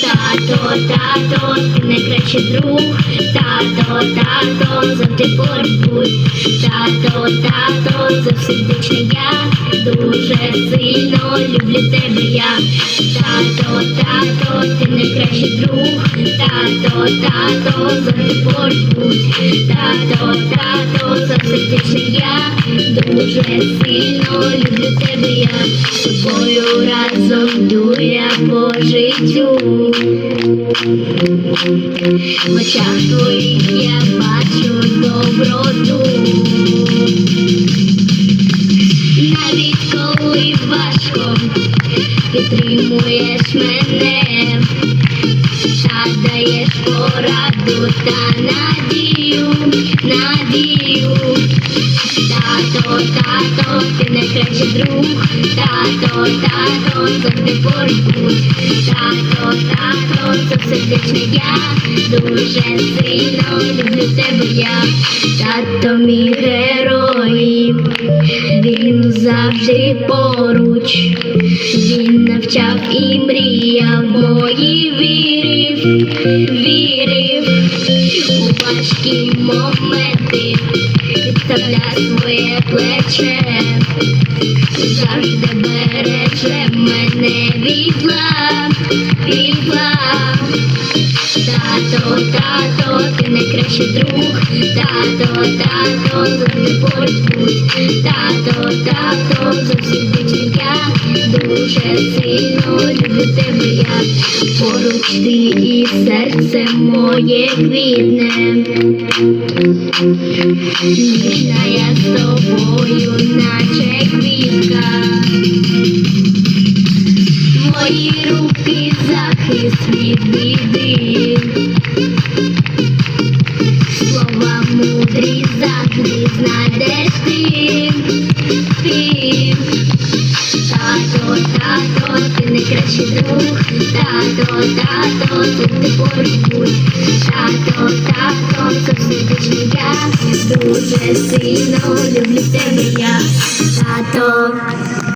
Тато, тато, ти найкращий друг, тато, тато, завжди поруч. Тато, тато, завсегдечний я, дуже сильно люблю тебе я. Тато, тато, ти найкращий друг, тато, тато, завжди поруч. Тато, тато, завсегдечний я, дуже сильно люблю тебе я. З тобою разом по життю. В очах твоїх я бачу доброту. Навіть коли важко підтримуєш мене, та даєш пораду та надію, надію. Тато, тато, ти найкращий друг, тато, тато, завжди поруч. Тато, тато, завсегдечний я, дуже сильно люблю тебе я. Тато мій герой, він завжди поруч, він навчав і мріяв мої вірив, вірив у важкі моменти, підставля своє плече, завжди береже мене від зла, від зла. Тато, тато, ти найкращий друг, тато, тато, завжди поруч будь. Тато, тато, завжди я, дуже сильно люблю тебе я. Поруч ти і серце моє квітне. Ніжна я з тобою, наче Твої руки захист від біди. Слова мудрі завжди знайдеш ти. Ти. Тато, тато, ти найкращий друг. Тато, тато, завжди поруч будь. Тато, тато, завжди я. Дуже сильно люблю тебе я. Тато.